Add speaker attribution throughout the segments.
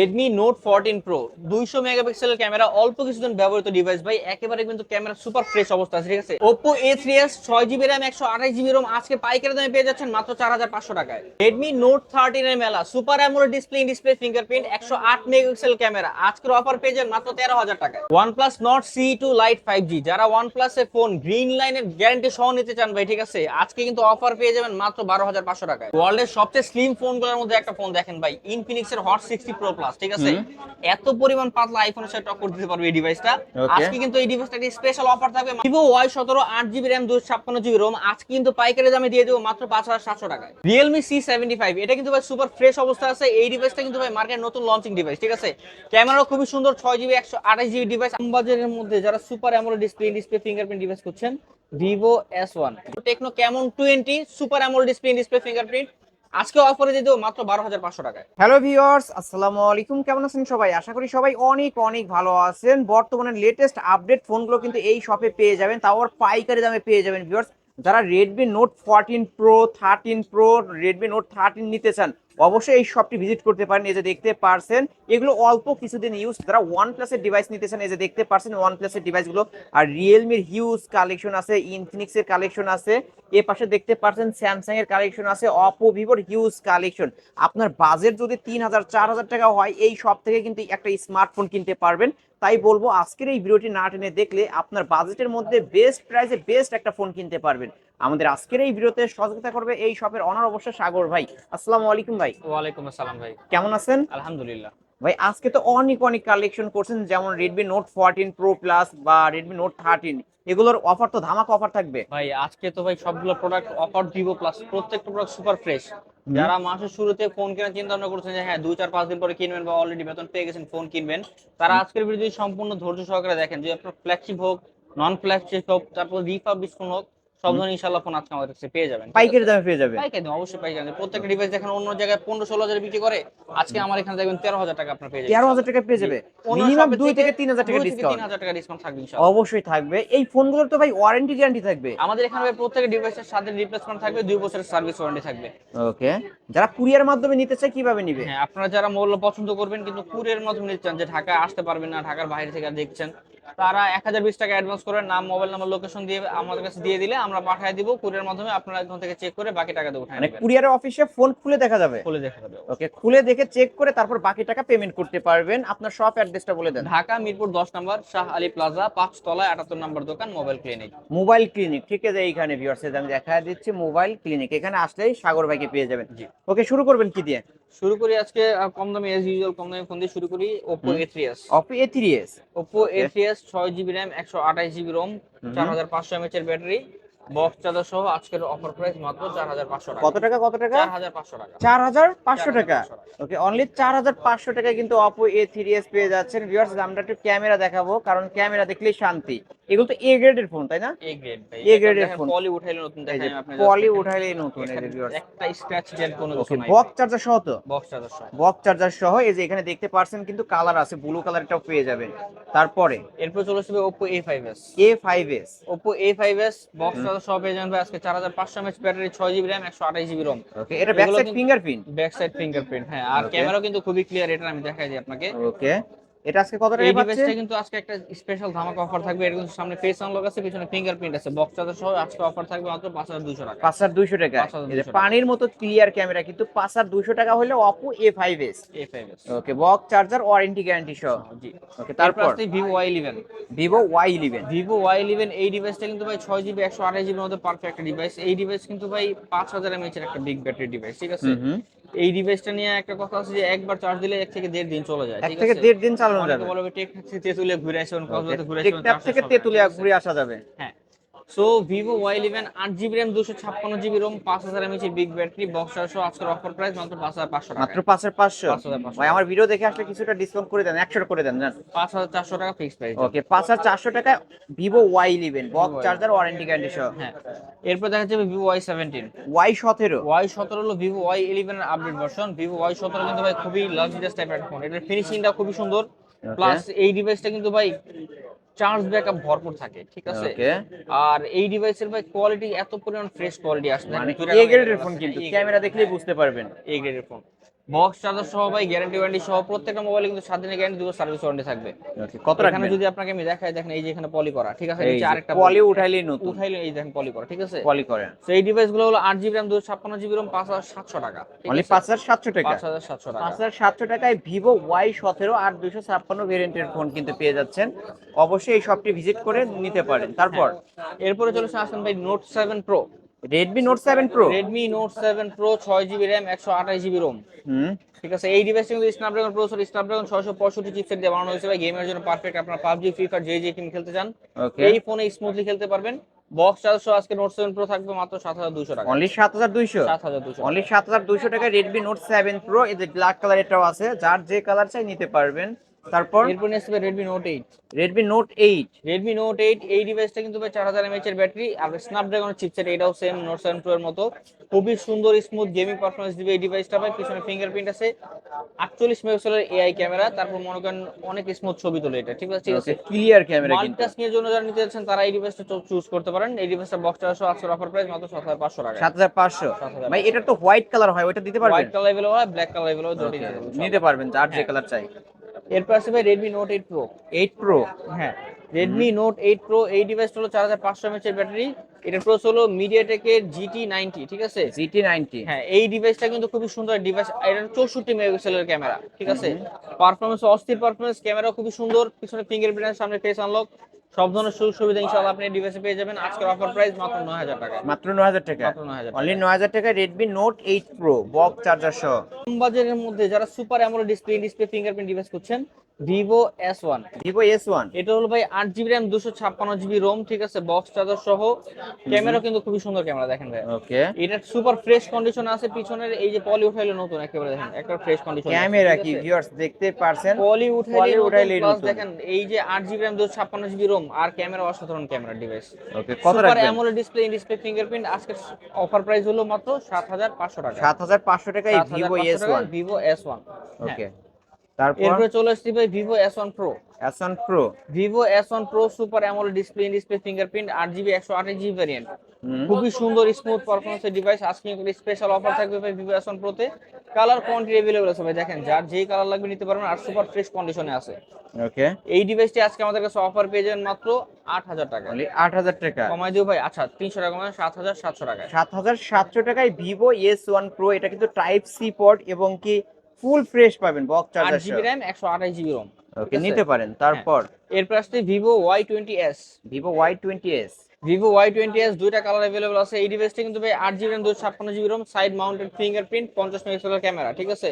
Speaker 1: Redmi note fourteen pro দুইশো মেগাপিক্সেলের camera, অল্প কিছুদিন ব্যবহৃত ডিভাইস ভাই, একেবারে কিন্তু ক্যামেরা সুপার ফ্রেশ অবস্থা আছে, ঠিক আছে? ওপো এ থ্রি এস ছয় জিবি র্যাম একশো আঠাশ জিবি রোম আজকে পাইকারি দামে পেয়ে যাচ্ছেন মাত্র চার হাজার পাঁচশো টাকায়। রেডমি নোট থার্টিন এর মেলা super AMOLED display display fingerprint একশো আট মেগাপিক্সেল ক্যামেরা, আজকের অফার পেয়ে যান মাত্র তেরো হাজার টাকায়। OnePlus Nord C two lite five G যারা ওয়ান প্লাসের ফোন গ্রিন লাইনের গ্যারান্টি সহ নিতে চান, ভাই, ঠিক আছে? আজকে কিন্তু অফার পেয়ে যাবেন মাত্র বারো হাজার পাঁচশো টাকায়। ওয়ার্ল্ডের সবচেয়ে স্লিম ফোনগুলোর মধ্যে একটা ফোন দেখেন, ভাই ইনফিনিক্স এর হট সিক্সটি প্রো প্লাস ঠিক আছে? এত পরিমাণ পাতলা আইফোনের সাথে টক্কর দিতে পারবে এই ডিভাইসটা. আজকে কিন্তু এই ডিভাইসটা একটা স্পেশাল অফার থাকবে। ভিভো ওয়াই সতেরো আট জিবি র্যাম দুশো ছাপ্পান্ন জিবি রোম আজকে কিন্তু পাইকারি দামে দিয়ে দেবো মাত্র পাঁচ হাজার সাতশো টাকায়। রিয়েলমি সি সেভেন্টি ফাইভ এটা কিন্তু ভাই সুপার ফ্রেশ অবস্থা আছে। এই ডিভাইসটা কিন্তু ভাই মার্কেট নতুন লঞ্চিং ডিভাইস ঠিক আছে? ক্যামেরা খুবই সুন্দর ছয় জিবি একশো আঠাশ জিবি ডিভাইস বাজারের মধ্যে যারা super AMOLED display display fingerprint device করছেন Vivo S one Tecno Camon twenty super AMOLED display display fingerprint আজকে অফারে দিয়ে দেবো মাত্র বারো হাজার পাঁচশো টাকায়।
Speaker 2: হ্যালো ভিউয়ার্স আসসালামু আলাইকুম। কেমন আছেন সবাই? আশা করি সবাই অনেক অনেক ভালো আছেন। বর্তমানে লেটেস্ট আপডেট ফোনগুলো কিন্তু এই শপে পেয়ে যাবেন। তাও আর পাইকারি দামে পেয়ে যাবেন ভিউয়ার্স যারা Redmi Note fourteen Pro thirteen Pro Redmi Note thirteen নিতে চান অবশ্যই এই শপটি ভিজিট করতে পারেন, এই যে দেখতে পারছেন, এগুলো অল্প কিছুদিন ইউজ যারা ওয়ান প্লাসের ডিভাইস নিতে চান, এই যে দেখতে পারছেন ওয়ান প্লাসের ডিভাইসগুলো আর রিয়েলমির হিউজ কালেকশন আছে ইনফিনিক্সের কালেকশন আছে, এ পাশে দেখতে পারছেন স্যামসাং এর কালেকশন আছে অপো ভিভোর হিউজ কালেকশন আপনার বাজেট যদি তিন হাজার, চার হাজার টাকা হয়, এই শপ থেকে কিন্তু একটা স্মার্টফোন কিনতে পারবেন। তাই বলব, আজকের এই ভিডিওটি না টেনে দেখলে আপনার বাজেটের মধ্যে বেস্ট প্রাইসে বেস্ট একটা ফোন কিনতে পারবেন। আমাদের আজকের এই ভিডিওতে সহযোগিতা করবে এই শপের অনার অবশ্য সাগর ভাই। আসসালামু আলাইকুম ভাই।
Speaker 1: ওয়ালাইকুম আসসালাম ভাই।
Speaker 2: কেমন আছেন?
Speaker 1: আলহামদুলিল্লাহ।
Speaker 2: ভাই আজকে তো অনেক অনেক কালেকশন করছেন যেমন Redmi Note fourteen Pro plus বা রেডমি নোট থার্টিন এগুলোর অফার তো ধামাকা অফার থাকবে।
Speaker 1: ভাই আজকে তো ভাই সবগুলো প্রোডাক্ট অফার দিব প্লাস প্রত্যেকটা প্রোডাক্ট সুপার ফ্রেশ যারা মাসের শুরুতে ফোন কেনার চিন্তা ভাবনা করছেন যে হ্যাঁ দুই চার পাঁচ দিন পরে কিনবেন বা অলরেডি বেতন পেয়ে গেছেন ফোন কিনবেন তারা আজকের ভিডিও সম্পূর্ণ ধৈর্য সহকারে দেখেন। যে আপনার ফ্ল্যাগশিপ হোক নন ফ্ল্যাগশিপ হোক তারপর রিফাবিশ ফোন হোক সব ধরনের ইনশাল্লাহ ফোন আজকে আমাদের কাছে পেয়ে যাবেন।
Speaker 2: পাইকারি দামে পেয়ে যাবে
Speaker 1: পাইকারি দাম অবশ্যই পাইকারি দাম। প্রত্যেকটা ডিভাইস দেখেন অন্য জায়গায় পনেরো ষোলো হাজার বিক্রি করে। আজকে আমার এখানে দেখবেন টাকা আপনার পেয়ে যাবেন।
Speaker 2: টাকা পেয়ে যাবে। মিনিমাম
Speaker 1: shop এর
Speaker 2: দুই থেকে তিন হাজার টাকা ডিসকাউন্ট
Speaker 1: টাকা ডিসকাউন্ট থাকবে ইনশাল্লাহ
Speaker 2: অবশ্যই থাকবে। এই ফোনগুলোর তো ভাই ওয়ারেন্টি গ্যারান্টি থাকবে।
Speaker 1: আমাদের এখানে ভাই প্রত্যেকটা ডিভাইসের সাথে রিপ্লেসমেন্ট থাকবে দুই বছরের সার্ভিস ওয়ারেন্টি থাকবে।
Speaker 2: ওকে যারা কুরিয়ার মাধ্যমে নিতে চায় কীভাবে নিবে?
Speaker 1: হ্যাঁ আপনারা যারা মূল্য পছন্দ করবেন কিন্তু কুরিয়ার মাধ্যমে নিতে চান যে ঢাকায় আসতে পারবেন না ঢাকার বাইরে থেকে দেখছেন তারা এক হাজার বিশ টাকা অ্যাডভান্স করে নাম মোবাইল নাম্বার লোকেশন দিয়ে আমাদের কাছে দিয়ে দিলে আমরা পাঠিয়ে দিব। কুরিয়ার মাধ্যমে আপনারা এখান থেকে চেক করে বাকি টাকা দেবো
Speaker 2: মানে কুরিয়ারের অফিসে ফোন খুলে দেখা যাবে?
Speaker 1: খুলে দেখা যাবে
Speaker 2: ওকে খুলে দেখে চেক করে তারপর বাকি টাকা পেমেন্ট করতে পারবেন। আপনার শপ অ্যাড্রেসটা বলে দেন।
Speaker 1: ঢাকা মিরপুর দশ নম্বর শাহ আলী প্লাজা পাঁচ তলায় আটাত্তর নম্বর দোকান মোবাইল ক্লিনিক
Speaker 2: মোবাইল ক্লিনিক ঠিক আছে এইখানে ভিউয়ার্স আমি দেখা দিচ্ছি মোবাইল ক্লিনিক এখানে আসলেই সাগর ভাইকে পেয়ে যাবেন।
Speaker 1: জি।
Speaker 2: ওকে শুরু করবেন কি দিয়ে?
Speaker 1: শুরু করি আজকে কম দামে এস ইউজুয়াল কম দামে ফোন দিয়ে শুরু করি Oppo A three S
Speaker 2: Oppo A three S
Speaker 1: Oppo A three S ছয় জিবি র্যাম একশো আঠাশ জিবি রোম চার হাজার পাঁচশো এমএচ এর ব্যাটারি বক্স চার্জার সহ আজকের অফার প্রাইস মাত্র চার হাজার পাঁচশো টাকা।
Speaker 2: কত টাকা কত টাকা?
Speaker 1: চার হাজার পাঁচশো টাকা।
Speaker 2: চার হাজার পাঁচশো টাকা। ওকে অনলি চার হাজার পাঁচশো টাকায় কিন্তু অপো এ থ্রি এস পেয়ে যাচ্ছেন। ভিউয়ার্স আমরা একটু ক্যামেরা দেখাবো কারণ ক্যামেরা দেখলেই শান্তি। এগুলো তো এ গ্রেডের ফোন তাই না?
Speaker 1: এ গ্রেড ভাই।
Speaker 2: Grade এর phone।
Speaker 1: পলি উঠাইলে নতুন
Speaker 2: যে
Speaker 1: দেখেন
Speaker 2: পলি উঠাইলেই নতুন এই যে ভিউয়ার্স
Speaker 1: একটা স্ক্র্যাচ ডেন্ট কোনো কিছু নাই।
Speaker 2: বক্স চার্জার সহ তো?
Speaker 1: বক্স চার্জার সহ।
Speaker 2: বক্স চার্জার সহ এই যে এখানে দেখতে পারছেন কিন্তু কালার আছে ব্লু কালারটাও পেয়ে যাবেন। তারপরে?
Speaker 1: এরপর চলে আসবে
Speaker 2: A
Speaker 1: A S Oppo A five S box পেয়ে যাবেন ভাই আজকে ব্যাটারি ছয় জিবি
Speaker 2: ওকে এটা back
Speaker 1: side
Speaker 2: fingerprint
Speaker 1: back side fingerprint হ্যাঁ আর ক্যামেরা কিন্তু খুবই ক্লিয়ার এটা আমি দেখাই দিই আপনাকে।
Speaker 2: ওকে এটা আজকে কত টাকা পাচ্ছে?
Speaker 1: ডিভাইসটা কিন্তু আজকে একটা স্পেশাল ধামাকা অফার থাকবে। এটা কিন্তু সামনে ফেস আনলক আছে পিছনে ফিঙ্গারপ্রিন্ট আছে। বক্স চার্জার সহ আজকে অফার থাকবে মাত্র পাঁচ হাজার দুশো টাকা।
Speaker 2: পাঁচ হাজার দুইশো টাকা।
Speaker 1: 5,200
Speaker 2: এই যে পানির মতো ক্লিয়ার ক্যামেরা কিন্তু পাঁচ হাজার দুইশো টাকা হলে
Speaker 1: A five S
Speaker 2: okay box charger warranty guarantee সহ।
Speaker 1: জি।
Speaker 2: ওকে
Speaker 1: তারপর? Eleven
Speaker 2: Vivo Y eleven
Speaker 1: Vivo Y eleven এই ডিভাইসটা কিন্তু ভাই ছয় জিবি একশো আঠাশ জিবির মধ্যে পারফেক্ট ডিভাইস এই ডিভাইস কিন্তু ভাই পাঁচ হাজার এমএচ এর একটা বিগ ব্যাটারি ডিভাইস ঠিক আছে? এই ডিভাইসটা নিয়ে একটা কথা আছে যে একবার চার্জ দিলে এক থেকে দেড় দিন চলে যায়
Speaker 2: এক থেকে দেড় দিন চালানো যাবে।
Speaker 1: বলবে টেক থেকে তেতুলিয়া ঘুরে আসুন কক্সবাজার ঘুরে আসুন
Speaker 2: টেক থেকে তেতুলিয়া ঘুরে আসা যাবে।
Speaker 1: হ্যাঁ। সো ভিভো ওয়াই ইলেভেন আট জিবি র্যাম দুশো ছাপ্পান্ন জিবি রোম পাঁচ হাজার এমএচ বিগ ব্যাটারি বক্স চারশো আজকের অফার প্রাইস মাত্র পাঁচ হাজার পাঁচশো
Speaker 2: মাত্র পাঁচ হাজার পাঁচশো।
Speaker 1: 5,500
Speaker 2: ভাই আমার ভিডিও দেখে আসলে কিছুটা ডিসকাউন্ট করে দেন একশো করে দেন জান?
Speaker 1: পাঁচ হাজার চারশো টাকা ফিক্স প্রাইস
Speaker 2: ওকে পাঁচ হাজার চারশো টাকা Vivo Y eleven
Speaker 1: box
Speaker 2: charger warranty guarantee সহ।
Speaker 1: হ্যাঁ। এরপর দেখা যাবে ভিভো ওয়াই সেভেন্টিন
Speaker 2: ওয়াই সতেরো।
Speaker 1: ওয়াই সতেরো হলো ভিভো ওয়াই ইলেভেন এর আপডেট ভার্সন ভিভো ওয়াই সতেরো কিন্তু ভাই খুবই লাক্সারিয়াস টাইপের ফোন এটার ফিনিশিংটা খুবই সুন্দর। প্লাস এই ডিভাইসটা কিন্তু ভাই চার্জ ব্যাকআপ ভরপুর থাকে ঠিক আছে? আর এই ডিভাইসের ভাই কোয়ালিটি এত পরিমাণ ফ্রেশ কোয়ালিটি আসে
Speaker 2: মানে এ গ্রেডের ফোন কিন্তু ক্যামেরা দেখলেই বুঝতে পারবেন।
Speaker 1: এ গ্রেডের ফোন বক্স চার্জার সহ ভাই গ্যারান্টি ওয়ারেন্টি সহ প্রত্যেকটা মোবাইলে কিন্তু সাত দিনের গ্যারান্টি দুটো সার্ভিস ওয়ারেন্টি থাকবে।
Speaker 2: ওকে কত
Speaker 1: এখানে যদি আপনাকে আমি দেখাই দেখেন এই যে এখানে পলি করা ঠিক আছে?
Speaker 2: এই
Speaker 1: নিচে
Speaker 2: যে
Speaker 1: আরেকটা
Speaker 2: পলি উঠাইলেই নতুন।
Speaker 1: উঠাইলে এই দেখেন পলি করা ঠিক আছে?
Speaker 2: পলি করেন।
Speaker 1: তো এই ডিভাইসগুলো হলো আট জিবি র্যাম দুশো ছাপ্পান্ন জিবি রোম পাঁচ হাজার সাতশো টাকা
Speaker 2: হাজার সাতশো টাকা?
Speaker 1: পাঁচ হাজার সাতশো টাকা।
Speaker 2: পাঁচ হাজার সাতশো টাকায় ভিভো ওয়াই সতেরো আর দুশো ছাপ্পান্ন ভেরিয়েন্টের ফোন কিন্তু পেয়ে যাচ্ছেন। অবশ্যই এই শপটি ভিজিট করে নিতে পারেন। তারপর?
Speaker 1: এরপরে চলে আসেন ভাই Note seven Pro
Speaker 2: Redmi Note seven Pro
Speaker 1: Redmi Note seven Pro ছয় জিবি র্যাম একশো আঠাশ জিবি রোম
Speaker 2: হুম।
Speaker 1: ঠিক আছে এই ডিভাইসটা কিন্তু স্ন্যাপড্রাগন প্রসেসর স্ন্যাপড্রাগন ছয়শো পঁয়ষট্টি চিপসেট দিয়ে বানানো হয়েছে ভাই গেমের জন্য পারফেক্ট আপনার পাবজি ফ্রি ফায়ার যে যে গেম খেলতে চান এই ফোনে স্মুথলি খেলতে পারবেন। বক্স চার্জশো আজকে নোট সেভেন প্রো থাকবে মাত্র সাত হাজার দুশো টাকা।
Speaker 2: অনলি সাত হাজার দুইশো?
Speaker 1: সাত হাজার দুশো
Speaker 2: অনলি সাত হাজার দুইশো টাকায় রেডমি নোট সেভেন প্রো এই যে ব্ল্যাক কালার এটাও আছে যার যে কালার চাই নিতে পারবেন। তারপর?
Speaker 1: এরপর নিয়ে আসবে Redmi note eight
Speaker 2: Redmi note eight
Speaker 1: Redmi note eight এই ডিভাইসটা কিন্তু ভাই চার হাজার এমএচ এর ব্যাটারি আর স্ন্যাপড্রাগনের চিপসেট এটাও সেম নোট সেভেন প্রো এর মতো। খুবই সুন্দর স্মুথ গেমিং পারফরমেন্স দিবে এই ডিভাইসটা ভাই। পিছনে ফিঙ্গারপ্রিন্ট আছে। আটচল্লিশ মেগাপিক্সেলের এআই ক্যামেরা তারপর মনে করেন অনেক স্মুথ ছবি তোলে এটা ঠিক আছে? ঠিক আছে
Speaker 2: ক্লিয়ার ক্যামেরা কিন্তু।
Speaker 1: মাল্টিটাস্কিং এর জন্য যারা নিতে যাচ্ছেন তারা এই ডিভাইসটা চুজ করতে পারেন। এই ডিভাইসটা বক্স চারশো আজকের অফার প্রাইস মাত্র সাত হাজার পাঁচশো টাকা।
Speaker 2: সাত হাজার পাঁচশো।
Speaker 1: 7,500
Speaker 2: ভাই এটা তো হোয়াইট কালার হয় ওটা দিতে পারবেন?
Speaker 1: হোয়াইট কালার লেভেল হয় ব্ল্যাক কালার লেভেল হয় দুটোই নিতে পারবেন।
Speaker 2: নিতে পারবেন যার যে কালার চাই।
Speaker 1: এরপর ভাই Redmi Note eight Pro
Speaker 2: eight Pro
Speaker 1: হ্যাঁ। রেডমি নোট এইট প্রো এই ডিভাইসটা হলো চার হাজার পাঁচশো এমএচের ব্যাটারি এটা প্রোস হলো মিডিয়াটেকের জিটি নাইনটি ঠিক আছে?
Speaker 2: জিটি নাইনটি
Speaker 1: হ্যাঁ এই ডিভাইসটা কিন্তু খুবই সুন্দর ডিভাইস এটা চৌষট্টি মেগাপিক্সেলের ক্যামেরা ঠিক আছে? পারফরমেন্স অস্থির পারফরমেন্স ক্যামেরা খুবই সুন্দর পিছনে ফিঙ্গারপ্রিন্ট সামনে ফেস আনলক সব ধরনের সুযোগ সুবিধা ইনশাআল্লাহ আপনি ডিভাইসে পেয়ে যাবেন। আজকের অফার প্রাইস মাত্র নয় হাজার টাকা।
Speaker 2: মাত্র নয় হাজার টাকা?
Speaker 1: মাত্র নয় হাজার
Speaker 2: অনলি নয় হাজার টাকা Redmi Note eight Pro box charger সহ।
Speaker 1: কম বাজেটের মধ্যে যারা super AMOLED display display fingerprint device করছেন Vivo S one
Speaker 2: Vivo S one
Speaker 1: এটা হলো ভাই আট জিবি র্যাম দুশো ছাপ্পান্ন জিবি রোম ঠিক আছে বক্স চার্জার সহ। ক্যামেরা কিন্তু খুবই সুন্দর ক্যামেরা দেখেন ভাই।
Speaker 2: ওকে
Speaker 1: এটা সুপার ফ্রেশ কন্ডিশন আছে পিছনের এই যে পলি উঠাইলে নতুন একেবারে দেখেন একটা ফ্রেশ কন্ডিশন
Speaker 2: ক্যামেরা কি ভিউয়ার্স দেখতে পারছেন?
Speaker 1: পলি উঠাইলে উঠাইলে দেখেন এই যে আট জিবি র্যাম দুশো ছাপ্পান্ন জিবি রোম আর ক্যামেরা অসাধারণ ক্যামেরা ডিভাইস
Speaker 2: ওকে কত super
Speaker 1: AMOLED display in display fingerprint আজকে অফার প্রাইস হলো মাত্র সাত হাজার পাঁচশো টাকা।
Speaker 2: সাত হাজার পাঁচশো টাকায় Vivo S one
Speaker 1: Vivo S one
Speaker 2: okay তারপর?
Speaker 1: চলে আসছি ভাই Vivo S one Pro
Speaker 2: S one Pro
Speaker 1: Vivo S one Pro super AMOLED display in display fingerprint আট জিবি একশো আঠাশ জিবি ভ্যারিয়েন্ট খুবই সুন্দর স্মুথ পারফরমেন্সের ডিভাইস আজকে স্পেশাল অফার থাকবে ভাই ভিভো এস ওয়ান প্রোতে কালার কোয়ান্টিটি অ্যাভেলেবল আছে ভাই দেখেন যার যেই কালার লাগবে নিতে পারবেন আর সুপার ফ্রেশ কন্ডিশনে আছে।
Speaker 2: ওকে
Speaker 1: এই ডিভাইসটি আজকে আমাদের কাছে অফার পেয়ে যাবেন মাত্র আট হাজার টাকা।
Speaker 2: আট হাজার টাকা।
Speaker 1: কমাই দিও ভাই আচ্ছা তিনশো টাকা কমাই সাত হাজার সাতশো টাকা
Speaker 2: সাত হাজার সাতশো টাকায় ভিভো এস ওয়ান প্রো এটা কিন্তু টাইপ সি পোর্ট এবং কি ফুল ফ্রেশ পাবেন বক
Speaker 1: আট
Speaker 2: চার্জার
Speaker 1: জিবি র্যাম একশো আঠাশ জিবি রোম
Speaker 2: ওকে নিতে পারেন তারপর?
Speaker 1: এর আসছে Vivo Y twenty S
Speaker 2: Vivo Y twenty S
Speaker 1: Vivo Y twenty S দুইটা কালার অ্যাভেলেবল আছে। এই ডিভাইসটা কিন্তু ভাই আট জিবি র্যাম দুশো ছাপ্পান্ন GB ROM side mounted fingerprint পঞ্চাশ মেগাপিক্সেলের ক্যামেরা ঠিক আছে?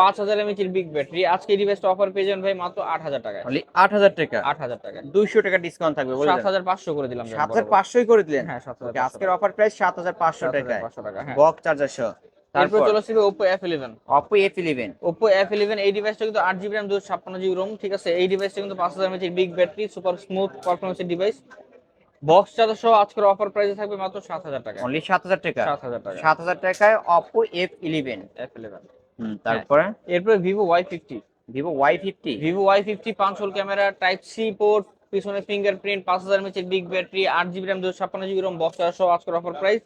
Speaker 1: পাঁচ হাজার এর বিগ ব্যাটারি আজকে এই ডিভাইসটা অফার পেয়ে যাবেন ভাই মাত্র আট হাজার টাকা
Speaker 2: আট হাজার টাকা?
Speaker 1: আট হাজার টাকা
Speaker 2: দুইশো টাকা ডিসকাউন্ট থাকবে বলে
Speaker 1: সাত হাজার পাঁচশো করে দিলাম
Speaker 2: সাত হাজার পাঁচশোই করে দিলেন?
Speaker 1: হ্যাঁ সাত হাজার
Speaker 2: ওকে আজকের অফার প্রাইস সাত হাজার পাঁচশো টাকায়।
Speaker 1: পাঁচশো টাকা হ্যাঁ।
Speaker 2: বক চার্জার সহ।
Speaker 1: তারপর চলে আসবে ইলেভেন এই ডিভাইসটা কিন্তু আট জিবি রোম ঠিক আছে? এই ডিভাইসটা কিন্তু পাঁচ হাজার mAh big battery super smooth device box charger সহ আজকের অফার প্রাইসে থাকবে মাত্র সাত হাজার টাকা।
Speaker 2: অনলি সাত হাজার টাকা?
Speaker 1: সাত হাজার টাকা।
Speaker 2: সাত হাজার টাকায় ইলেভেন তারপরে?
Speaker 1: এরপরে hole camera type C port পিছনে ফিঙ্গারপ্রিন্ট পাঁচ হাজার বিগ ব্যাটারি আট জিবি র্যাম দুশো ছাপ্পান্ন জিবি রোম বক্স চার্জার সহ আজকের অফার প্রাইস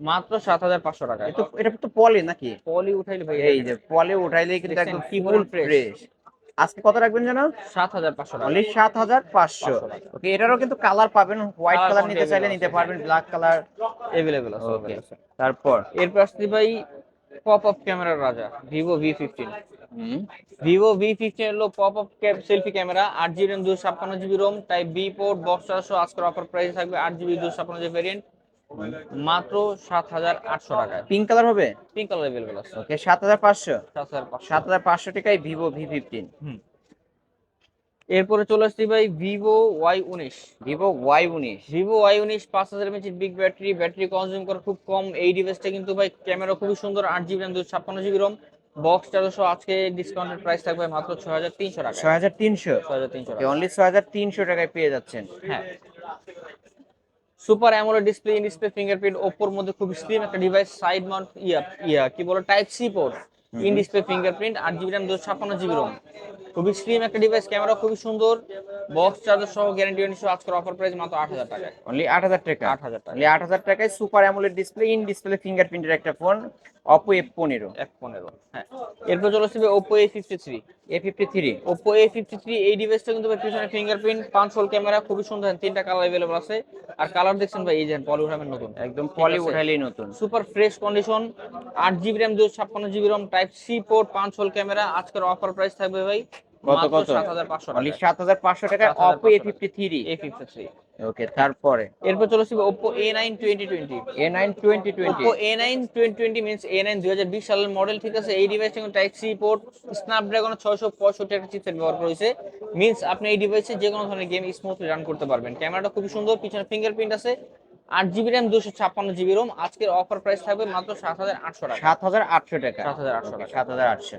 Speaker 1: মাত্র সাত হাজার পাঁচশো টাকা।
Speaker 2: এটা এটা তো পলি নাকি?
Speaker 1: পলি উঠাইলে ভাই
Speaker 2: এই যে পলে উঠাইলেই কিন্তু একদম ফুল ফ্রেশ আজকে কত রাখবেন জানো?
Speaker 1: সাত হাজার পাঁচশো
Speaker 2: অনলি সাত হাজার পাঁচশো ওকে এটারও কিন্তু কালার পাবেন হোয়াইট কালার নিতে চাইলে নিতে
Speaker 1: হ্যাঁ।
Speaker 2: পারবেন ব্ল্যাক কালার
Speaker 1: এভেলেবেল আছে
Speaker 2: ওকে তারপর?
Speaker 1: এরপর আসছি ভাই পপ আপ ক্যামেরার রাজা Vivo V
Speaker 2: fifteen
Speaker 1: Vivo V fifteen হলো পপ আপ সেলফি ক্যামেরা আট জিবি র্যাম দুশো ছাপ্পান্ন GB ROM type B port box আজকের অফার প্রাইস থাকবে আট জিবি দুশো ছাপ্পান্ন জিবি ভ্যারিয়েন্ট মাত্র সাত হাজার আটশো টাকায়।
Speaker 2: পিঙ্ক কালার হবে?
Speaker 1: পিঙ্ক কালার অ্যাভেলেবেল আছে।
Speaker 2: ওকে সাত হাজার পাঁচশো।
Speaker 1: সাত হাজার পাঁচশো।
Speaker 2: টাকায় ভিভো ভি ফিফটিন
Speaker 1: এরপরে চলে আসছি ভাই ভিভো ওয়াই উনিশ।
Speaker 2: ভিভো ওয়াই উনিশ।
Speaker 1: ভিভো ওয়াই উনিশ পাঁচ হাজার mAh big battery battery consume করে খুব কম। এই ডিভাইসটা কিন্তু ভাই ক্যামেরা খুবই সুন্দর আট জিবি র্যাম দুশো ছাপ্পান্ন জিবি রম বক্স চারশো আজকে ডিসকাউন্টের প্রাইস থাকবে মাত্র ছয় হাজার তিনশো টাকা
Speaker 2: ছয় হাজার তিনশো।
Speaker 1: ছয় হাজার তিনশো
Speaker 2: অনলি ছয় হাজার তিনশো টাকায় পেয়ে যাচ্ছেন।
Speaker 1: হ্যাঁ। Super AMOLED display in display fingerprint ওপোর মধ্যে খুব স্লিম একটা device side mount yeah yeah কি বলো type C port in display fingerprint আট জিবি র্যাম দুশো ছাপ্পান্ন জিবি রোম খুবই স্লিম একটা ডিভাইস ক্যামেরা খুবই সুন্দর বক্স চার্জার সহ গ্যারান্টি সহ আজকের অফার প্রাইস মাত্র আট হাজার টাকায়।
Speaker 2: অনলি আট হাজার টাকা?
Speaker 1: আট হাজার টাকা।
Speaker 2: আট হাজার টাকায় super AMOLED display in display ফিঙ্গারপ্রিন্টের একটা ফোন অপো এফ পনেরো।
Speaker 1: এক পনেরো হ্যাঁ। এরপর চলে আসবে Oppo A fifty three
Speaker 2: A fifty three
Speaker 1: Oppo A fifty three এই ডিভাইসটা কিন্তু পিছনে ফিঙ্গারপ্রিন্ট পাঁচ হোল ক্যামেরা খুবই সুন্দর তিনটা কালার অ্যাভেলেবল আছে। আর কালার দেখছেন ভাই এই যে পলিউডামের নতুন।
Speaker 2: একদম পলি
Speaker 1: আছে।
Speaker 2: উঠাইলেই নতুন।
Speaker 1: সুপার ফ্রেশ কন্ডিশন আট জিবি র্যাম দুশো ছাপ্পান্ন GB ROM type C port পাঁচ হোল ক্যামেরা আজকের অফার প্রাইস থাকবে ভাই
Speaker 2: কত কত?
Speaker 1: সাত হাজার পাঁচশো
Speaker 2: সাত হাজার পাঁচশো
Speaker 1: 7,500
Speaker 2: Oppo A fifty three
Speaker 1: A fifty three
Speaker 2: okay তারপরে?
Speaker 1: এরপর চলে আসবে
Speaker 2: nine twenty twenty
Speaker 1: Oppo A nine twenty twenty means A nine দুই হাজার বিশ সালের মডেল ঠিক আছে? এই ডিভাইসটা কিন্তু টাইপ সি পোর্ট স্ন্যাপড্রাগন ছয়শো পঁয়ষট্টি একটা চিপসেট ব্যবহার করেছে। মিনস আপনি এই ডিভাইসে যে কোনো ধরনের গেম স্মুথলি রান করতে পারবেন। ক্যামেরাটা খুবই সুন্দর পিছনে ফিঙ্গারপ্রিন্ট আছে। আট জিবি র্যাম দুশো ছাপ্পান্ন জিবি রোম আজকের অফার প্রাইস থাকবে মাত্র সাত হাজার আটশো টাকা।
Speaker 2: সাত হাজার আটশো টাকা।
Speaker 1: 7,800 টাকা।
Speaker 2: সাত হাজার আটশো।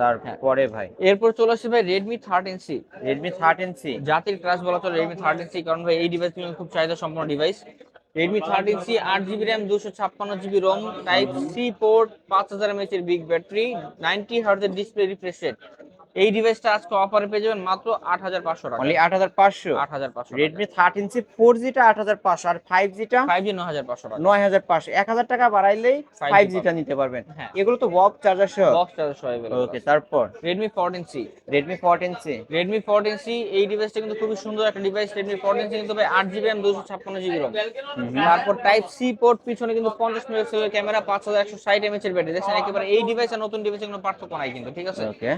Speaker 2: তারপরে ভাই।
Speaker 1: এরপর চলে আসছে ভাই Redmi thirteen C
Speaker 2: Redmi thirteen C
Speaker 1: জাতির ক্রাশ বলা তো রেডমি থার্টিন সি কারণ ভাই এই ডিভাইস খুব চাহিদা সম্পন্ন ডিভাইস রেডমি থার্টিন সি আট জিবি র্যাম দুশো ছাপ্পান্ন GB ROM type C port পাঁচ হাজার এমএচ এর বিগ ব্যাটারি নাইনটি হার্জের ডিসপ্লে রিফ্রেশ রেট এই ডিভাইসটা আজকে অফারে পেয়ে যাবেন মাত্র আট হাজার পাঁচশো টাকা।
Speaker 2: অনলি আট হাজার পাঁচশো?
Speaker 1: আট হাজার পাঁচশো
Speaker 2: রেডমি থার্টিন সি ফোর জিটা আট হাজার পাঁচশো আর ফাইভ জিটা
Speaker 1: ফাইভ জি ন হাজার পাঁচশো টাকা।
Speaker 2: নয় হাজার পাঁচশো। এক হাজার টাকা বাড়াইলেই
Speaker 1: 5G
Speaker 2: ফাইভ জিটা নিতে পারবেন।
Speaker 1: হ্যাঁ।
Speaker 2: এগুলো তো বক চার্জার সহ।
Speaker 1: বক্স চার্জার সহ
Speaker 2: ওকে তারপর?
Speaker 1: Redmi fourteen C
Speaker 2: Redmi fourteen C
Speaker 1: Redmi fourteen C এই ডিভাইসটা কিন্তু খুবই সুন্দর একটা ডিভাইস রেডমি ফোরটিন সি কিন্তু ভাই আট জিবি র্যাম দুশো ছাপ্পান্ন জিবি রোম তারপর টাইপ সি পোর্ট পিছনে কিন্তু পঞ্চাশ মেগাপিক্সেলের ক্যামেরা পাঁচ হাজার একশো ষাট এমএচ এর ব্যাটারি দেখছেন একেবারে এই ডিভাইস আর নতুন ডিভাইসে কোনো পার্থক্য নাই কিন্তু ঠিক আছে?
Speaker 2: ওকে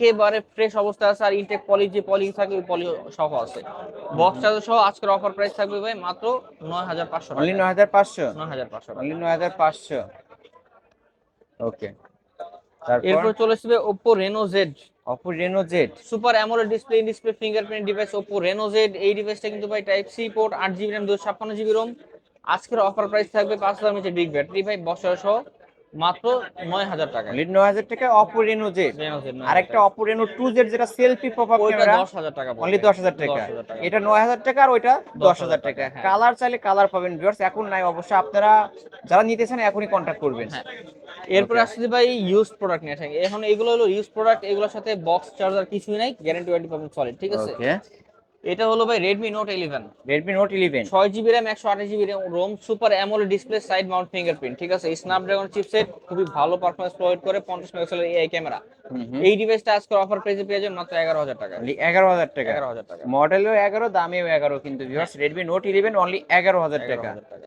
Speaker 1: একেবারে ফ্রেশ অবস্থা আছে আর ইনটেক পলি যে পলি থাকে ওই পলি সহ আছে। বক্স চার্জার সহ আজকের অফার প্রাইস থাকবে ভাই মাত্র নয় হাজার পাঁচশো
Speaker 2: অনলি নয় হাজার পাঁচশো?
Speaker 1: নয় হাজার পাঁচশো
Speaker 2: অনলি নয় হাজার পাঁচশো। ওকে।
Speaker 1: এরপর চলে আসবে Oppo Reno Z
Speaker 2: Oppo Reno Z
Speaker 1: super AMOLED display in display fingerprint device Oppo Reno Z এই ডিভাইসটা কিন্তু ভাই টাইপ সি পোর্ট আট জিবি র্যাম দুশো ছাপ্পান্ন জিবি রোম আজকের অফার প্রাইস থাকবে পাঁচ হাজার মিটার বিগ ব্যাটারি ভাই বছর সহ। মাত্র নয় হাজার টাকা।
Speaker 2: অনলি নয় হাজার টাকা অপো রেনো জেড আরেকটা রেনো টু জেড যেটা সেলফি পপ আপ
Speaker 1: ওইটা
Speaker 2: ক্যামেরা
Speaker 1: দশ হাজার টাকা
Speaker 2: অনলি দশ হাজার টাকা।
Speaker 1: 10,000 টাকা।
Speaker 2: এটা নয় হাজার টাকা আর ওইটা দশ হাজার টাকা
Speaker 1: হ্যাঁ।
Speaker 2: কালার চাইলে কালার পাবেন ভিউয়ার্স এখন নাই অবশ্যই আপনারা যারা নিতে চান এখনই কন্ট্যাক্ট করবেন।
Speaker 1: হ্যাঁ। এরপরে আসছে ভাই ইউজ প্রোডাক্ট নিয়ে। এখন এগুলো হলো ইউজ প্রোডাক্ট এগুলোর সাথে বক্স চার্জার কিছুই নাই গ্যারান্টি ওয়ারেন্টি পাবেন সলিড ঠিক আছে? এটা হলো ভাই Redmi Note 11
Speaker 2: Redmi Note 11
Speaker 1: 6 GB RAM একশো আঠাশ GB ROM super AMOLED display side mount fingerprint ঠিক আছে? Snapdragon চিপসেট খুবই ভালো পারফরম্যান্স প্রোভাইড করে পঞ্চাশ মেগাপিক্সেলের এআই ক্যামেরা এই ডিভাইসটা আজকে অফার প্রাইসে পেয়ে যাবেন মাত্র এগারো হাজার টাকা
Speaker 2: এগারো হাজার টাকা।
Speaker 1: এগারো হাজার টাকা।
Speaker 2: মডেলও এগারো দামেও এগারো কিন্তু ভিউয়ার্স Redmi Note 11 অনলি এগারো হাজার টাকা।
Speaker 1: 11,000 টাকা।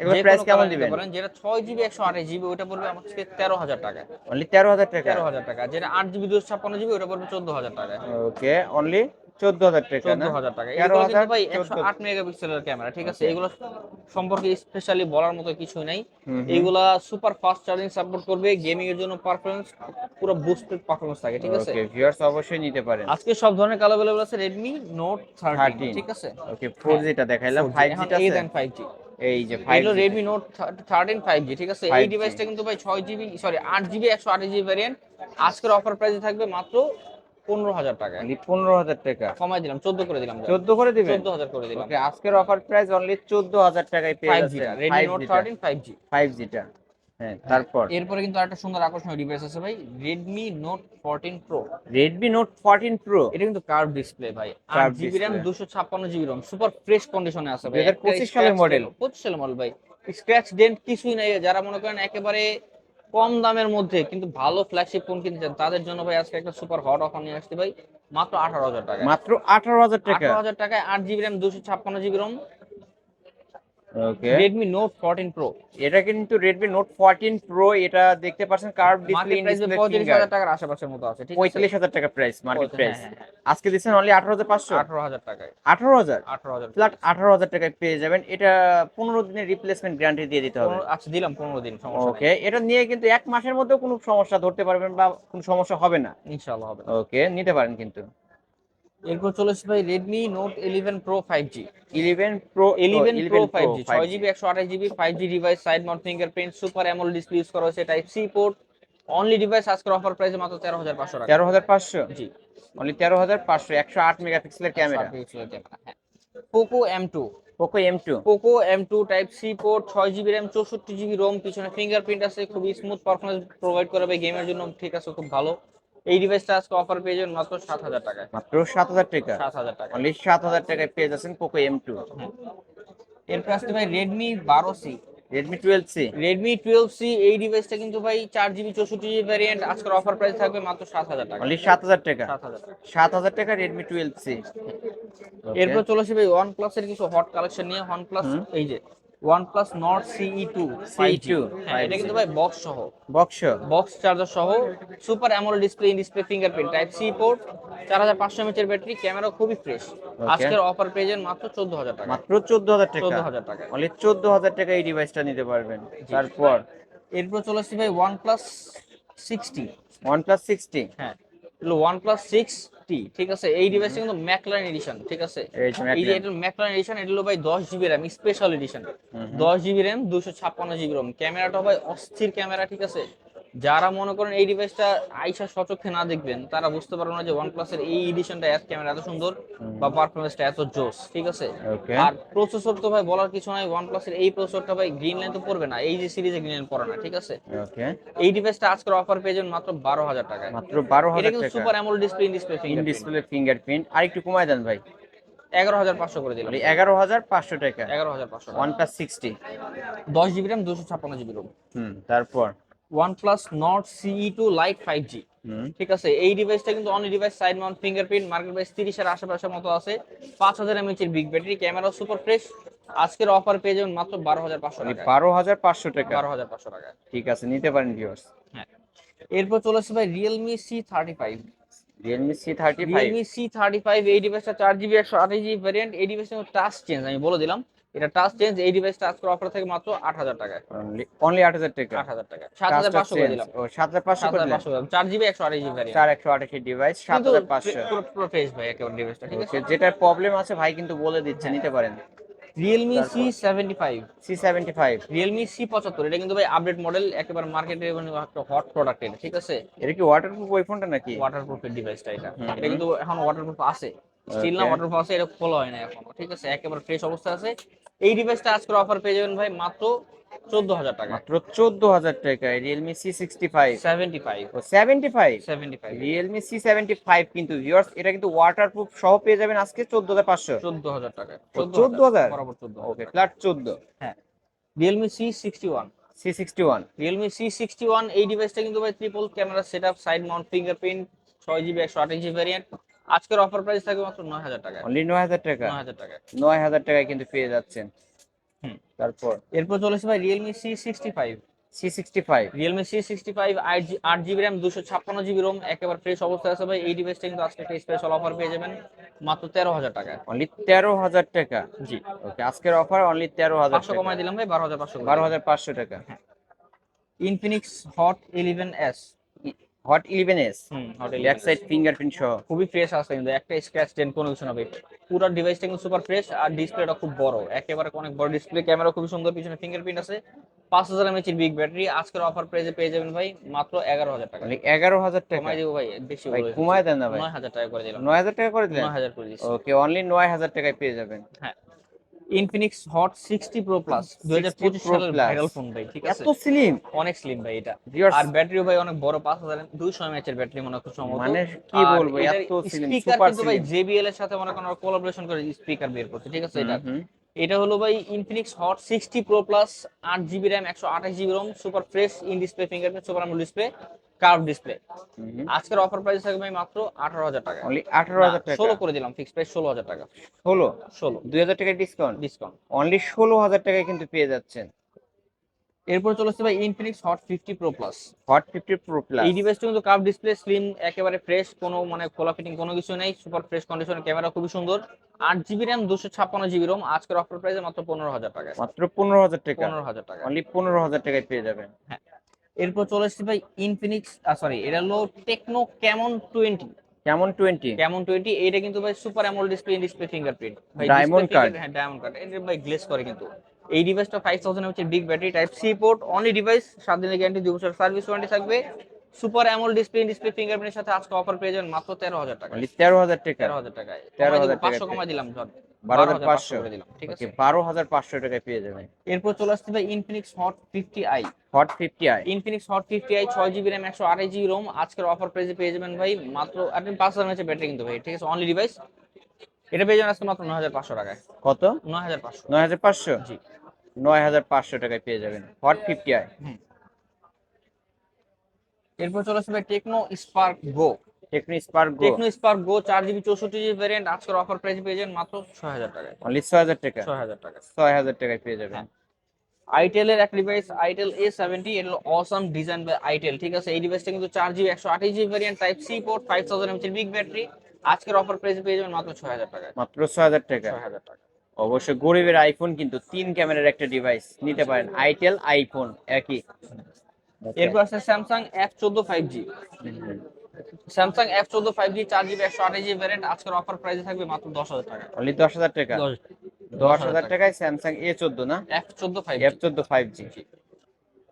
Speaker 2: এগুলো
Speaker 1: কোনো
Speaker 2: প্রাইস কেমন
Speaker 1: colour নিতে
Speaker 2: দিবেন
Speaker 1: পারেন, যেটা ছয় জিবি একশো আঠাশ জিবি ওটা পড়বে আমার কাছে তেরো হাজার টাকা
Speaker 2: অনলি তেরো হাজার টাকা
Speaker 1: তেরো হাজার টাকা যেটা আট জিবি দুশো ছাপ্পান্ন জিবি ওটা পড়বে চোদ্দ হাজার টাকা
Speaker 2: ওকে অনলি চোদ্দ হাজার টাকা
Speaker 1: চোদ্দ
Speaker 2: না
Speaker 1: হাজার টাকা
Speaker 2: তেরো
Speaker 1: এগুলো
Speaker 2: হাজার
Speaker 1: কিন্তু ভাই একশো
Speaker 2: চোদ্দ
Speaker 1: আট মেগাপিক্সেলের ক্যামেরা ঠিক আছে এগুলো সম্পর্কে স্পেশালি বলার মতো কিছুই নাই
Speaker 2: হুম হুম।
Speaker 1: এইগুলা সুপার ফাস্ট চার্জিং সাপোর্ট করবে গেমিং এর জন্য পারফরমেন্স পুরো বুস্টেড পারফরমেন্স থাকে ঠিক আছে
Speaker 2: ওকে ভিউয়ার্স অবশ্যই নিতে পারেন
Speaker 1: আজকে সব ধরনের কালার अवेलेबल আছে Redmi Note 13
Speaker 2: 13
Speaker 1: ঠিক আছে
Speaker 2: ওকে ফোর জিটা দেখাইলাম ফাইভ
Speaker 1: এখন
Speaker 2: জিটা
Speaker 1: এই
Speaker 2: আছে
Speaker 1: দেন 5G
Speaker 2: এই যে ফাইভ
Speaker 1: এগুলো Redmi Note 13 5G ঠিক আছে? এই ডিভাইসটা কিন্তু ভাই 6GB sorry 8GB 128GB variant আজকের অফার প্রাইসে থাকবে মাত্র 15000 টাকা।
Speaker 2: অনলি পনেরো হাজার টাকা।
Speaker 1: কমাই দিলাম 14 করে দিলাম
Speaker 2: চোদ্দ করে দিবে
Speaker 1: চোদ্দ হাজার করে দিলাম।
Speaker 2: ওকে আজকের অফার প্রাইস অনলি চোদ্দ হাজার টাকায় পেয়ে
Speaker 1: 5G টা
Speaker 2: যাচ্ছেন।
Speaker 1: Redmi Note 13 5G
Speaker 2: ফাইভ জিটা হ্যাঁ তারপর?
Speaker 1: এরপরে কিন্তু একটা সুন্দর আকর্ষণীয় ডিভাইস আছে ভাই Redmi Note 14 Pro
Speaker 2: Redmi Note fourteen Pro
Speaker 1: এটা কিন্তু কার্ভ ডিসপ্লে ভাই
Speaker 2: Curve
Speaker 1: 8 GB
Speaker 2: display।
Speaker 1: 256 GB ROM super fresh কন্ডিশনে আছে ভাই
Speaker 2: 2025 সালের model।
Speaker 1: 25 সালের মডেল ভাই। স্ক্র্যাচ ডেন্ট কিছুই নাই যারা মনে করেন একেবারে কম দামের মধ্যে কিন্তু ভালো ফ্ল্যাগশিপ ফোন কিনতে চান তাদের জন্য ভাই আজকে একটা সুপার হট অফার নিয়ে আসছে ভাই মাত্র 18000 টাকা
Speaker 2: মাত্র আঠারো হাজার টাকা।
Speaker 1: 18000 টাকায় 8 GB RAM 256 GB ROM
Speaker 2: okay
Speaker 1: Redmi Note 14 Pro.
Speaker 2: এটা কিন্তু রেডমি নোট ফোরটিন প্রো এটা দেখতে পাচ্ছেন কার্ভ ডিসপ্লে
Speaker 1: প্রাইস 35000 টাকার আশেপাশের মতো আছে ঠিক আছে?
Speaker 2: হাজার টাকা প্রাইস মার্কেট প্রাইস। আজকে দিচ্ছেন অনলি আঠারো হাজার পাঁচশো?
Speaker 1: 18000 টাকায়।
Speaker 2: আঠারো হাজার?
Speaker 1: 18000
Speaker 2: ফ্ল্যাট আঠারো হাজার টাকায় পেয়ে যাবেন। এটা পনেরো দিনের রিপ্লেসমেন্ট গ্যারান্টি দিয়ে দিতে হবে।
Speaker 1: আচ্ছা দিলাম 15 দিন সমস্যা
Speaker 2: ওকে এটা নিয়ে কিন্তু এক মাসের মধ্যেও কোনো সমস্যা ধরতে পারবেন বা কোনো সমস্যা হবে না।
Speaker 1: নেই ইনশাআল্লাহ হবে
Speaker 2: ওকে নিতে পারেন কিন্তু।
Speaker 1: এরপর চলে এসেছে ভাই Redmi Note eleven Pro five G
Speaker 2: eleven Pro
Speaker 1: eleven Pro five G ছয় জিবি একশো আঠাশ GB five G device side mount fingerprint super AMOLED display use করা হয়েছে type C port only device আজকের অফার প্রাইসে মাত্র তেরো হাজার পাঁচশো টাকা।
Speaker 2: তেরো হাজার পাঁচশো?
Speaker 1: জি।
Speaker 2: অনলি তেরো হাজার পাঁচশো একশো আট মেগাপিক্সেলের camera
Speaker 1: Poco M two
Speaker 2: Poco M two
Speaker 1: Poco M two type C port ছয় জিবি র্যাম চৌষট্টি জিবি রোম পিছনে ফিঙ্গারপ্রিন্ট আছে খুবই স্মুথ পারফরমেন্স প্রোভাইড করবে গেমের জন্য ঠিক আছে খুব ভালো। এই ডিভাইসটা আজকে অফার পেয়ে যাবেন মাত্র সাত হাজার টাকায়।
Speaker 2: মাত্র সাত হাজার টাকা।
Speaker 1: সাত হাজার টাকা
Speaker 2: অনলি সাত হাজার টাকায় পেয়ে যাচ্ছেন পোকো এম টু
Speaker 1: এরপর আসতে ভাই রেডমি বারো C
Speaker 2: Redmi twelve C
Speaker 1: Redmi twelve C এই ডিভাইসটা কিন্তু ভাই চার জিবি চৌষট্টি জিবি ভ্যারিয়েন্ট আজকের অফার প্রাইস থাকবে মাত্র সাত হাজার টাকা।
Speaker 2: অনলি সাত হাজার টাকা।
Speaker 1: সাত হাজার টাকা।
Speaker 2: রেডমি টুয়েলভ সি
Speaker 1: এরপর চলে আসবে ভাই ওয়ান প্লাস এর কিছু হট কালেকশন নিয়ে। ওয়ান প্লাস এই যে নট সিই টু
Speaker 2: CE2
Speaker 1: হ্যাঁ এটা কিন্তু ভাই বক্স সহ।
Speaker 2: বক্স
Speaker 1: বক্স চার্জার সহ super AMOLED display in display fingerprint type C port চার হাজার পাঁচশো এমএচের ব্যাটারি ক্যামেরা খুবই ফ্রেশ আজকের অফার পেয়ে মাত্র চোদ্দ হাজার টাকা।
Speaker 2: মাত্র চোদ্দ হাজার টাকা?
Speaker 1: চোদ্দ হাজার টাকা।
Speaker 2: অনলি চোদ্দ হাজার টাকা এই ডিভাইসটা নিতে পারবেন। তারপর?
Speaker 1: এরপর চলে আসছে ভাই সিক্সটি
Speaker 2: ওয়ান প্লাস সিক্সটি
Speaker 1: হ্যাঁ। এগুলো ওয়ান প্লাস সিক্স টি ঠিক আছে? এই ডিভাইসটা কিন্তু ম্যাকলারেন এডিশন ঠিক আছে?
Speaker 2: এই যে।
Speaker 1: এটা ম্যাকলারেন এডিশন এটা হলো ভাই দশ GB RAM special edition
Speaker 2: hmm hmm.
Speaker 1: দশ জিবি র্যাম দুশো ছাপ্পান্ন জিবি রোম ক্যামেরাটা ভাই অস্থির ক্যামেরা ঠিক আছে? যারা মনে করেন এই ডিভাইসটা আইসা সচক্ষে না দেখবেন তারা বুঝতে পারবে না যে ওয়ান প্লাসের এই এডিশনটা এত ক্যামেরা এত সুন্দর বা পারফরমেন্সটা এত জোস ঠিক আছে? আর প্রসেসর তো ভাই বলার কিছু নাই ওয়ান প্লাসের এই প্রসেসরটা ভাই গ্রিন লাইন তো পড়বে না এই যে সিরিজে গ্রিন লাইন পড়ে না ঠিক আছে? এই ডিভাইসটা আজকের অফার পেয়ে যাবেন মাত্র বারো হাজার টাকায়।
Speaker 2: মাত্র বারো হাজার টাকা।
Speaker 1: Super AMOLED display in
Speaker 2: display
Speaker 1: fingerprint
Speaker 2: display fingerprint আর একটু কমায় দেন ভাই।
Speaker 1: এগারো হাজার পাঁচশো করে দিলাম।
Speaker 2: এগারো হাজার পাঁচশো টাকা।
Speaker 1: এগারো হাজার পাঁচশো
Speaker 2: ওয়ান প্লাস সিক্সটি
Speaker 1: দশ জিবি র্যাম দুশো ছাপ্পান্ন জিবি রোম
Speaker 2: হুম তারপর?
Speaker 1: সিই টু লাইট ফাইভ জি ঠিক আছে এই ডিভাইসটা কিন্তু only device side mount fingerprint market price তিরিশের আশেপাশের মতো আছে। পাঁচ হাজার এমএচ এর big battery camera super fresh আজকের অফার পেয়ে যাবেন মাত্র বারো হাজার পাঁচশো
Speaker 2: অনলি
Speaker 1: টাকা
Speaker 2: বারো হাজার পাঁচশো টাকা।
Speaker 1: বারো হাজার পাঁচশো টাকা
Speaker 2: ঠিক আছে নিতে পারেন ভিউয়ার্স
Speaker 1: হ্যাঁ। এরপর চলে আসছে ভাই
Speaker 2: thirty five
Speaker 1: Realme C thirty five এই ডিভাইসটা চার জিবি একশো আঠাশ জিবি ভ্যারিয়েন্ট এই ডিভাইসটা টাচ চেঞ্জ আমি বলে দিলাম। এটা টাচ চেঞ্জ এই ডিভাইসটা আজকের অফার থেকে মাত্র আট হাজার টাকায়।
Speaker 2: অনলি আট হাজার টাকা।
Speaker 1: আট হাজার টাকা। সাত হাজার পাঁচশো করে দিলাম।
Speaker 2: ও সাত হাজার পাঁচশো
Speaker 1: সাত
Speaker 2: করে
Speaker 1: করে দিলাম। চার জিবি একশো আঠাশ জিবি ভ্যারিয়েন্ট
Speaker 2: চার একশো আঠাশি ডিভাইস সাত
Speaker 1: কিন্তু
Speaker 2: হাজার পাঁচশো।
Speaker 1: পুরো পুরো ফ্রেশ ভাই একেবারে ডিভাইসটা ঠিক আছে?
Speaker 2: যেটার প্রবলেম আছে ভাই কিন্তু বলে দিচ্ছে নিতে পারেন।
Speaker 1: Realme C seventy five
Speaker 2: C seventy five
Speaker 1: Realme C পঁচাত্তর এটা কিন্তু ভাই আপডেট মডেল একেবারে মার্কেটে একটা হট প্রোডাক্ট এটা ঠিক আছে?
Speaker 2: এটা কি ওয়াটারপ্রুফ ওই ফোনটা নাকি?
Speaker 1: ওয়াটারপ্রুফের ডিভাইসটা এটা। এটা কিন্তু এখন ওয়াটারপ্রুফ আছে। স্টিল না
Speaker 2: Okay.
Speaker 1: ওয়াটারপ্রুফ আছে এটা খোলা হয় না এখনও ঠিক আছে? একেবারে ফ্রেশ অবস্থা আছে। এই ডিভাইসটা আজকের অফার পেয়ে যাবেন ভাই মাত্র চোদ্দ হাজার টাকা।
Speaker 2: মাত্র চোদ্দ হাজার টাকায় Realme C sixty five
Speaker 1: seventy five
Speaker 2: ও seventy five
Speaker 1: seventy five
Speaker 2: Realme C seventy five কিন্তু ভিউয়ার্স এটা কিন্তু ওয়াটারপ্রুফ সহ পেয়ে যাবেন আজকে চোদ্দ হাজার পাঁচশো।
Speaker 1: চোদ্দ হাজার টাকা।
Speaker 2: ও, 14,000?
Speaker 1: বরাবর চোদ্দ
Speaker 2: ওকে ফ্ল্যাট চোদ্দ।
Speaker 1: হ্যাঁ। Realme C sixty one
Speaker 2: C sixty one
Speaker 1: Realme C sixty one এই ডিভাইসটা কিন্তু ভাই triple camera set up side mount fingerprint ছয় জিবি একশো আঠাশ জিবি ভ্যারিয়েন্ট আজকের অফার প্রাইস থাকবে মাত্র নয় হাজার টাকা
Speaker 2: অনলি নয় হাজার টাকা?
Speaker 1: নয় হাজার টাকা
Speaker 2: নয় হাজার টাকায় কিন্তু পেয়ে যাচ্ছেন।
Speaker 1: হুম।
Speaker 2: তারপর?
Speaker 1: এরপর চলেছে ভাই Realme C sixty five
Speaker 2: C sixty five
Speaker 1: Realme C sixty five আট জিবি র্যাম দুশো ছাপ্পান্ন জিবি রোম একেবারে ফ্রেশ অবস্থায় আছে ভাই। এই ডিভাইসটা কিন্তু আজকে একটা স্পেশাল অফার পেয়ে যাবেন মাত্র তেরো হাজার টাকায়।
Speaker 2: অনলি তেরো হাজার টাকা?
Speaker 1: জি।
Speaker 2: ওকে আজকের অফার অনলি তেরো হাজার
Speaker 1: পাঁচশো কমায় দিলাম ভাই বারো হাজার পাঁচশো
Speaker 2: বারো হাজার পাঁচশো টাকা।
Speaker 1: Infinix Hot eleven
Speaker 2: S Hot eleven
Speaker 1: S Hot
Speaker 2: back side fingerprint সহ।
Speaker 1: খুবই ফ্রেশ আছে কিন্তু একটা স্ক্র্যাচ ডেন্ট কোনো কিছু না ভাই। পুরো ডিভাইসটা কিন্তু সুপার ফ্রেশ আর ডিসপ্লেটা খুব বড়। একেবারে অনেক বড় ডিসপ্লে ক্যামেরা খুবই সুন্দর পিছনে ফিঙ্গারপ্রিন্ট আছে। পাঁচ হাজার এমএচ এর বিগ ব্যাটারি আজকের অফার প্রাইসে পেয়ে যাবেন ভাই মাত্র এগারো হাজার টাকা।
Speaker 2: অনলি এগারো হাজার টাকা।
Speaker 1: কমাই দিব ভাই বেশি
Speaker 2: ভাই কমায় দেন না ভাই।
Speaker 1: নয় হাজার টাকা করে দিলাম।
Speaker 2: নয় হাজার টাকা করে দিলেন?
Speaker 1: নয় হাজার করে দিচ্ছি।
Speaker 2: ওকে অনলি নয় হাজার টাকায় পেয়ে যাবেন।
Speaker 1: হ্যাঁ। Infinix Hot sixty Pro Plus দুই হাজার
Speaker 2: 60 Pro
Speaker 1: সালের
Speaker 2: Plus।
Speaker 1: ভাইরাল ফোন ভাই ঠিক আছে?
Speaker 2: এত স্লিম
Speaker 1: অনেক স্লিম ভাই এটা। আর ব্যাটারিও ভাই অনেক বড় পাঁচ হাজার দুইশো এমএচ এর ব্যাটারি মনে খুব সম্ভবত।
Speaker 2: মানে কি বলব এত স্লিম সুপার
Speaker 1: কিন্তু ভাই
Speaker 2: স্লিম
Speaker 1: জেবিএল এর সাথে মনে করেন কোলাবোরেশন করে স্পিকার বের করছে ঠিক আছে এটা? এটা হলো ভাই Infinix Hot sixty Pro Plus আট জিবি র্যাম একশো আঠাশ GB ROM super fresh in display fingerprint super AMOLED display curve display আজকের অফার প্রাইস থাকবে ভাই মাত্র আঠারো হাজার টাকা।
Speaker 2: অনলি আঠারো হাজার টাকা।
Speaker 1: ষোলো করে দিলাম ফিক্স প্রাইস ষোলো হাজার টাকা।
Speaker 2: ষোলো?
Speaker 1: ষোলো।
Speaker 2: দুই হাজার টাকায় ডিসকাউন্ট
Speaker 1: ডিসকাউন্ট
Speaker 2: অনলি ষোলো হাজার টাকায় কিন্তু পেয়ে যাচ্ছেন।
Speaker 1: এরপর চলে আসছে ভাই Infinix Hot fifty Pro Plus
Speaker 2: Hot fifty Pro Plus
Speaker 1: এই ডিভাইসটা কিন্তু কার্ভ ডিসপ্লে স্লিম একেবারে ফ্রেশ কোনো মানে খোলা ফিটিং কোনো কিছু নেই সুপার ফ্রেশ কন্ডিশনের ক্যামেরা খুবই সুন্দর। আট জিবি র্যাম দুশো ছাপ্পান্ন জিবি রোম আজকের অফার প্রাইসে মাত্র পনেরো হাজার টাকা।
Speaker 2: মাত্র পনেরো হাজার টাকা।
Speaker 1: পনেরো হাজার টাকা।
Speaker 2: অনলি পনেরো হাজার টাকায় পেয়ে যাবেন।
Speaker 1: এরপর চলে এসেছি ভাই ইনফিনিক্স সরি এটা হলো Tecno Camon twenty
Speaker 2: Camon twenty
Speaker 1: Camon twenty এটা কিন্তু ভাই super AMOLED display display fingerprint ভাই
Speaker 2: কার্ড।
Speaker 1: হ্যাঁ ডায়মন্ড কার্ড এটা ভাই গ্লেস করে কিন্তু। এই ডিভাইসটা ফাইভ থাউজেন্ড হচ্ছে big battery type C port only device সাত দিনের গ্যারান্টি দু বছর সার্ভিস ওয়ারেন্টি থাকবে। সুপার অ্যামোল ডিসপ্লে ডিসপ্লে ফিঙ্গারপ্রিন্টের সাথে আজকে অফার পেয়ে যাবেন মাত্র তেরো হাজার টাকা
Speaker 2: তেরো হাজার টাকা।
Speaker 1: তেরো হাজার টাকায়।
Speaker 2: 13,000
Speaker 1: পাঁচশো
Speaker 2: টাকায়
Speaker 1: কমাই দিলাম
Speaker 2: হাজার পাঁচশো
Speaker 1: করে দিলাম ঠিক আছে?
Speaker 2: বারো হাজার পাঁচশো টাকায় পেয়ে যাবেন।
Speaker 1: এরপর চলে আসতে ভাই Infinix Hot fifty i
Speaker 2: Hot fifty i
Speaker 1: Infinix Hot fifty i ছয় জিবি র্যাম একশো আড়াই জিবি রোম আজকের অফার প্রাইসে পেয়ে যাবেন ভাই মাত্র আপনি পাঁচ হাজার ম্যাচে ব্যাটারি কিন্তু ভাই ঠিক আছে? অনলি ডিভাইস এটা পেয়ে যাবেন আজকে মাত্র নয় হাজার পাঁচশো টাকায়।
Speaker 2: কত?
Speaker 1: নয় হাজার পাঁচশো।
Speaker 2: নয় হাজার পাঁচশো?
Speaker 1: জি।
Speaker 2: নয় হাজার পাঁচশো টাকায় পেয়ে যাবেন। হট ফিফটি আই
Speaker 1: এরপর চলে আসবে Tecno Spark Go
Speaker 2: Tecno Spark Go
Speaker 1: Tecno Spark Go চার জিবি চৌষট্টি জিবি ভ্যারিয়েন্ট আজকের অফার প্রাইস পেয়ে যাবেন মাত্র ছয় হাজার টাকায়।
Speaker 2: অনলি ছয় হাজার টাকা।
Speaker 1: ছয় হাজার টাকা।
Speaker 2: ছয় হাজার টাকায় পেয়ে যাবেন।
Speaker 1: আইটেল এর এক ডিভাইস আইটেল এ সেভেন্টি এটা অসাম ডিজাইন বাই আইটেল ঠিক আছে? এই ডিভাইসটা কিন্তু চার জিবি একশো আঠাশ GB variant type C port five thousand mAh big battery আজকের অফার প্রাইস পেয়ে যাবেন মাত্র ছয় হাজার টাকায়।
Speaker 2: মাত্র ছয় হাজার টাকা।
Speaker 1: ছয় হাজার টাকা।
Speaker 2: অবশ্যই গরিবের আইফোন কিন্তু তিন ক্যামেরার একটা ডিভাইস নিতে পারেন আইটেল আইফোন একই।
Speaker 1: এরপর আছে স্যামসাং এফ চোদ্দ ফাইভ জি স্যামসাং এফ চোদ্দ ফাইভ জি চার জিবি একশো আঠাশ জিবি ভ্যারিয়েন্ট আজকের অফার প্রাইসে থাকবে মাত্র দশ হাজার টাকা।
Speaker 2: অনলি দশ হাজার টাকা? দশ হাজার টাকায় স্যামসাং এ চোদ্দ না?
Speaker 1: এফ চোদ্দ ফাইভ
Speaker 2: এফ চোদ্দ ফাইভ জি।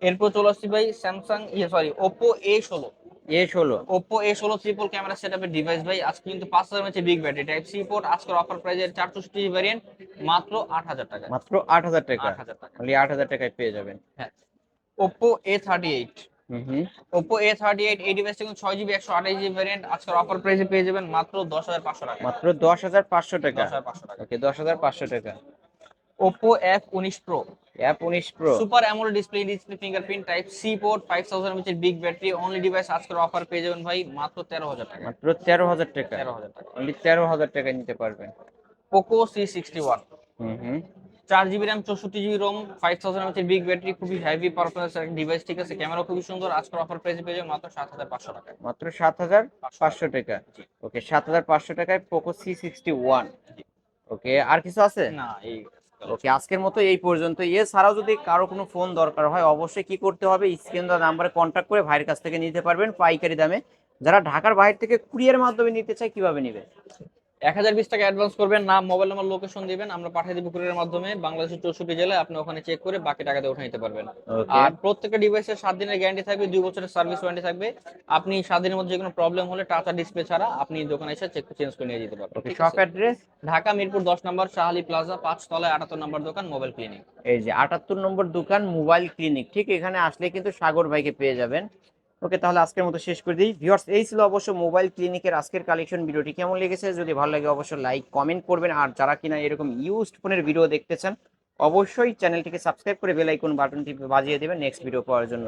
Speaker 1: এরপর চলে আসছি ভাই স্যামসাং ইয়ে সরি ওপো এ ষোলো।
Speaker 2: এ ষোলো।
Speaker 1: ওপো এ ষোলো ট্রিপল ক্যামেরা সেটআপের ডিভাইস ভাই। আজকে কিন্তু পাঁচ হাজার ম্যাচে big battery type C port আজকের অফার প্রাইজের চারশোষট্টি ভ্যারিয়েন্ট মাত্র আট হাজার টাকা।
Speaker 2: মাত্র আট হাজার টাকা?
Speaker 1: আট হাজার টাকা।
Speaker 2: আট হাজার টাকায় পেয়ে যাবেন।
Speaker 1: হ্যাঁ। Oppo A
Speaker 2: thirty eight
Speaker 1: Oppo A thirty eight এই ডিভাইসটা কিন্তু ছয় জিবি একশো আঠাশ জিবি ভ্যারিয়েন্ট আজকের অফার প্রাইসে পেয়ে যাবেন মাত্র দশ হাজার পাঁচশো টাকা।
Speaker 2: মাত্র দশ হাজার পাঁচশো টাকা।
Speaker 1: দশ হাজার পাঁচশো টাকা।
Speaker 2: ওকে দশ হাজার পাঁচশো টাকা।
Speaker 1: ওপো এফ উনিশ প্রো
Speaker 2: অ্যাপ উনিশ Pro
Speaker 1: super AMOLED display display fingerprint type C port five thousand এমএচের big battery only device আজকের অফার পেয়ে যাবেন ভাই মাত্র তেরো হাজার টাকা।
Speaker 2: মাত্র তেরো হাজার টাকা।
Speaker 1: তেরো হাজার টাকা।
Speaker 2: অনলি তেরো হাজার টাকায় নিতে পারবেন।
Speaker 1: Poco C sixty one
Speaker 2: hmm hmm
Speaker 1: চার জিবি র্যাম চৌষট্টি জিবি রোম ফাইভ থাউজেন্ড এমএচের বিগ ব্যাটারি খুবই হেভি পারফরমেন্স একটা ডিভাইস ঠিক আছে? ক্যামেরা খুবই সুন্দর আজকের অফার প্রাইসে পেয়ে যাবেন মাত্র সাত হাজার পাঁচশো টাকা।
Speaker 2: মাত্র সাত হাজার পাঁচশো টাকা। ওকে সাত হাজার পাঁচশো টাকায় Poco C sixty one okay আর কিছু আছে?
Speaker 1: না এই
Speaker 2: ওকে আজকের মতো এই পর্যন্ত এছাড়াও যদি কারও কোনো ফোন দরকার হয় অবশ্যই কি করতে হবে? স্ক্রিন দেওয়া নাম্বারে কন্ট্যাক্ট করে ভাইয়ের কাছ থেকে নিতে পারবেন পাইকারি দামে। যারা ঢাকার বাইরে থেকে কুরিয়ার মাধ্যমে নিতে চায় কীভাবে নিবে?
Speaker 1: এক হাজার বিশ টাকা অ্যাডভান্স করবেন নাম মোবাইল নাম্বার লোকেশন দিবেন আমরা পাঠিয়ে দিব কুরিয়ারের মাধ্যমে বাংলাদেশের চৌষট্টি জেলায় আপনি ওখানে চেক করে বাকি টাকাতে উঠে নিতে পারবেন। আর প্রত্যেকটা ডিভাইসের সাত দিনের গ্যারান্টি থাকবে দুই বছরের সার্ভিস ওয়ারেন্টি থাকবে। আপনি সাত দিনের মধ্যে যে কোনো প্রবলেম হলে টাচ আর ডিসপ্লে ছাড়া আপনি দোকানে এসে চেক চেঞ্জ করে নিয়ে যেতে পারবেন।
Speaker 2: শপ অ্যাড্রেস
Speaker 1: ঢাকা মিরপুর দশ নম্বর শাহালি প্লাজা পাঁচ তলায় আটাত্তর নম্বর দোকান মোবাইল ক্লিনিক
Speaker 2: এই যে আটাত্তর নম্বর দোকান মোবাইল ক্লিনিক ঠিক এখানে আসলে কিন্তু সাগর ভাইকে পেয়ে যাবেন। ওকে, তাহলে আজকের মতো শেষ করে দিই। ভিউয়ার্স, এই ছিল অবশ্য মোবাইল ক্লিনিকের আজকের কালেকশন ভিডিওটি। কেমন লেগেছে? যদি ভালো লাগে অবশ্যই লাইক, কমেন্ট করবেন। আর যারা কিনা এরকম ইউজড ফোনের ভিডিও দেখতে চান, অবশ্যই চ্যানেলটিকে সাবস্ক্রাইব করে বেল আইকন বাটনটি বাজিয়ে দেবেন নেক্সট ভিডিও পাওয়ার জন্য।